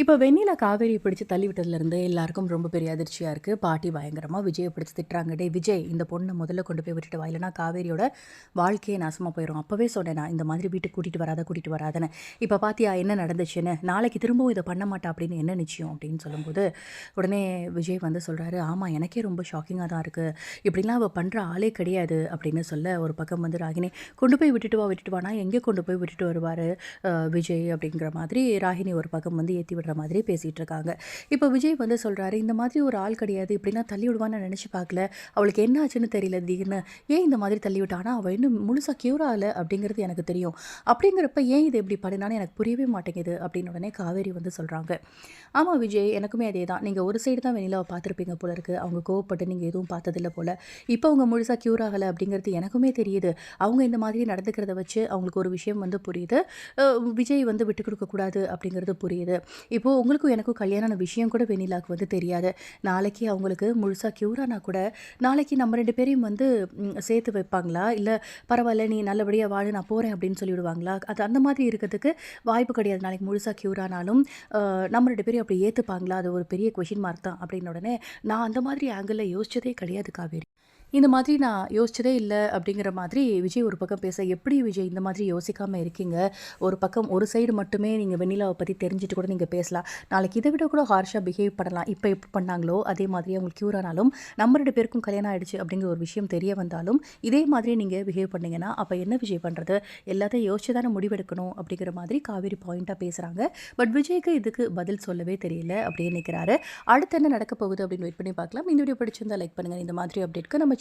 இப்போ வெண்ணிலா காவேரி பிடிச்சி தள்ளி விட்டதுலேருந்து எல்லாருக்கும் ரொம்ப பெரிய அதிர்ச்சியாக இருக்குது பாட்டி பயங்கரமாக விஜயை பிடிச்சி திட்டுறாங்க. டே விஜய் இந்த பொண்ணை முதல்ல கொண்டு போய் விட்டுட்டு வா. இல்லைனா காவேரியோட வாழ்க்கையே நாசமாக போயிடும் அப்போவே சொன்னேன் நான் இந்த மாதிரி வீட்டுக்கு கூட்டிகிட்டு வராத கூட்டிகிட்டு வராதன்னு. இப்போ பாத்தியா என்ன நடந்துச்சுன்னு? நாளைக்கு திரும்பவும் இதை பண்ண மாட்டா அப்படின்னு என்ன நிச்சயம்? அப்படின்னு சொல்லும்போது உடனே விஜய் வந்து சொல்கிறாரு ஆமாம் எனக்கே ரொம்ப ஷாக்கிங்காக தான் இருக்குது இப்படிலாம் அவள் பண்ணுற ஆளே கிடையாது அப்படின்னு சொல்ல ஒரு பக்கம் வந்து ராகினி கொண்டு போய் விட்டுட்டு வா விட்டுட்டு வானா எங்கே கொண்டு போய் விட்டுட்டு வருவார் விஜய்? அப்படிங்கிற மாதிரி ராகினி ஒரு பக்கம் வந்து ஏற்றி விடுற மாதிரி பேசிகிட்டு இருக்காங்க இப்போ விஜய் வந்து சொல்கிறாரு இந்த மாதிரி ஒரு ஆள் கிடையாது இப்படிலாம் தள்ளி விடுவான்னு நினச்சி பார்க்கல. அவளுக்கு என்ன ஆச்சுன்னு தெரியல திடீர்னு. ஏன் இந்த மாதிரி தள்ளி விட்டானா அவள் இன்னும் முழுசாக க்யூர் ஆகலை அப்படிங்கிறது எனக்கு தெரியும். அப்படிங்கிறப்ப ஏன் இது இப்படி பண்ணினான்னு எனக்கு புரியவே மாட்டேங்குது அப்படின்னு உடனே காவேரி வந்து சொல்கிறாங்க ஆமாம் விஜய் எனக்குமே அதே தான். நீங்கள் ஒரு சைடு தான் வெண்ணிலாவை பார்த்துருப்பீங்க போல இருக்குது அவங்க கோவப்பட்டு நீங்கள் எதுவும் பார்த்ததில்ல போல். இப்போ அவங்க முழுசாக க்யூர் ஆகலை அப்படிங்கிறது எனக்குமே தெரியுது. அவங்க இந்த மாதிரி நடந்துக்கிறத வச்சு அவங்களுக்கு ஒரு விஷயம் வந்து புரியுது. விஜய் வந்து விட்டு கொடுக்கக்கூடாது அப்படிங்கிறது புரியுது. இப்போது உங்களுக்கும் எனக்கும் கல்யாணம் விஷயம் கூட வெண்ணிலாவுக்கு வந்து தெரியாது. நாளைக்கு அவங்களுக்கு முழுசாக க்யூரானா கூட நாளைக்கு நம்ம ரெண்டு பேரையும் வந்து சேர்த்து வைப்பாங்களா? இல்லை பரவாயில்ல நீ நல்லபடியாக வாழ நான் போகிறேன் அப்படின்னு சொல்லிவிடுவாங்களா அது அந்த மாதிரி இருக்கிறதுக்கு வாய்ப்பு கிடையாது. நாளைக்கு முழுசாக க்யூரானாலும் நம்ம ரெண்டு பேரையும் அப்படி ஏற்றுப்பாங்களா அது ஒரு பெரிய கொஷின் மார்க் தான். அப்படின்னு உடனே நான் அந்த மாதிரி ஆங்கிளில் யோசிச்சதே கிடையாது காவேரி. இந்த மாதிரி நான் யோசிச்சதே இல்லை அப்படிங்கிற மாதிரி விஜய் ஒரு பக்கம் பேச எப்படி விஜய் இந்த மாதிரி யோசிக்காமல் இருக்கீங்க? ஒரு பக்கம் ஒரு சைடு மட்டுமே நீங்கள் வெண்ணிலாவை பற்றி தெரிஞ்சுட்டு கூட நீங்கள் பேசலாம். நாளைக்கு இதை விட கூட ஹார்ஷாக பிஹேவ் பண்ணலாம். இப்போ எப்படி பண்ணாங்களோ அதே மாதிரி அவங்களுக்கு க்யூர் ஆனாலும் நம்ம ரெண்டு பேருக்கும் கல்யாணம் ஆயிடுச்சு அப்படிங்கிற ஒரு விஷயம் தெரிய வந்தாலும் இதே மாதிரி நீங்கள் பிஹேவ் பண்ணிங்கன்னா அப்போ என்ன விஜய் பண்ணுறது எல்லாத்தையும் யோசிச்சு தானே முடிவெடுக்கணும் அப்படிங்கிற மாதிரி காவேரி பாயிண்ட்டாக பேசுகிறாங்க பட் விஜய்க்கு இதுக்கு பதில் சொல்லவே தெரியல அப்படின்னு நினைக்கிறாரு. அடுத்து என்ன நடக்க போகுது அப்படின்னு வெயிட் பண்ணி பார்க்கலாம். இந்த வீடியோ பிடிச்சிருந்தா லைக் பண்ணுங்கள் இந்த மாதிரி அப்டேட்க்கு நம்ம